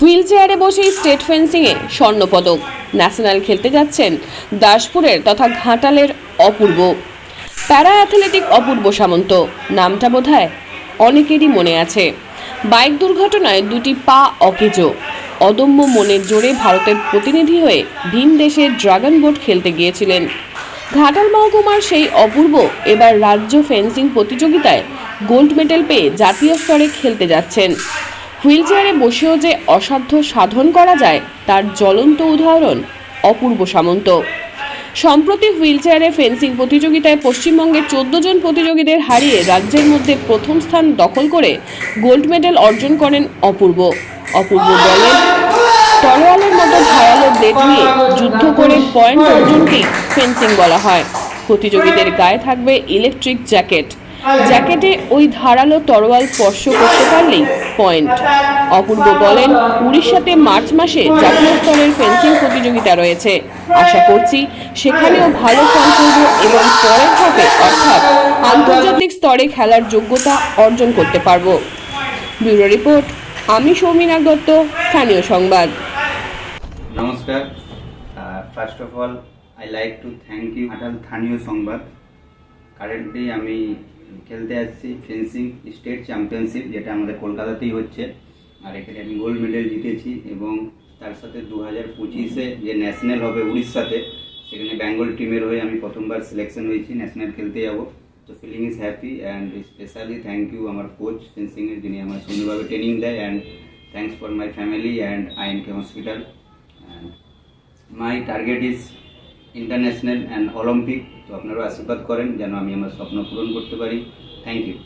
Wheel চেয়ারে বসেই state ফেন্সিংয়ে স্বর্ণপদক। ন্যাশনাল খেলতে যাচ্ছেন দাসপুরের তথা ঘাটালের অপূর্ব। প্যারা অ্যাথলেটিক অপূর্ব সামন্ত। নামটা বোধহয় অনেকেরই মনে আছে। বাইক দুর্ঘটনায় দুটি পা অকেজো। অদম্য মনের জোরে ভারতের প্রতিনিধি হয়ে ভিন দেশে ড্রাগন বোট খেলতে গিয়েছিলেন। ঘাটাল মহকুমার সেই অপূর্ব এবার রাজ্য ফেন্সিং প্রতিযোগিতায় গোল্ড মেডেল পেয়ে জাতীয় স্তরে খেলতে যাচ্ছেন। হুইল চেয়ারে বসেও যে অসাধ্য সাধন করা যায়, তার জ্বলন্ত উদাহরণ অপূর্ব সামন্ত। সম্প্রতি হুইল চেয়ারে ফেন্সিং প্রতিযোগিতায় পশ্চিমবঙ্গের চোদ্দ জন প্রতিযোগীদের হারিয়ে রাজ্যের মধ্যে প্রথম স্থান দখল করে গোল্ড মেডেল অর্জন করেন অপূর্ব। অপূর্ব বলেন তলোয়ালের মতো ধারালো ব্লেড নিয়ে যুদ্ধ করে পয়েন্ট অর্জনকেই ফেন্সিং বলা হয়। প্রতিযোগীদের গায়ে থাকবে ইলেকট্রিক জ্যাকেট জ্যাকেটে ওই ধারালো তরোয়াল স্পর্শ করতে পারলেই পয়েন্ট অপূর্ব বলেন, উড়িষ্যাতে মার্চ মাসে জাতীয় স্তরের ফেন্সিং প্রতিযোগিতা রয়েছে। আশা করছি সেখানেও ভালো ফল করব এবং পরের ধাপে অর্থাৎ আন্তর্জাতিক স্তরে খেলার যোগ্যতা অর্জন করতে পারব। ব্যুরো রিপোর্ট, আমি সৌমিনা দত্ত, স্থানীয় সংবাদ। নমস্কার। First of all I like to thank you Atal স্থানীয় সংবাদ। কারেন্টলি আমি খেলতে আসছি, ফেন্সিং, স্টেট চ্যাম্পিয়নশিপ, যেটা আমাদের কলকাতাতেই হচ্ছে। আর এখানে আমি গোল্ড মেডেল জিতেছি এবং তার সাথে দু হাজার পঁচিশে যে ন্যাশনাল হবে উড়িষ্যাতে, সেখানে বেঙ্গল টিমের হয়ে আমি প্রথমবার সিলেকশন হয়েছি ন্যাশনাল খেলতে যাব। তো feeling is happy and specially thank you আমার কোচ ফেন্সিংয়ের যিনি আমার সুন্দরভাবে ট্রেনিং দেয় and thanks for my family and I N K hospital and my target is international and Olympic তো আপনারা আশীর্বাদ করেন যেন আমি আমার স্বপ্ন পূরণ করতে পারি। Thank you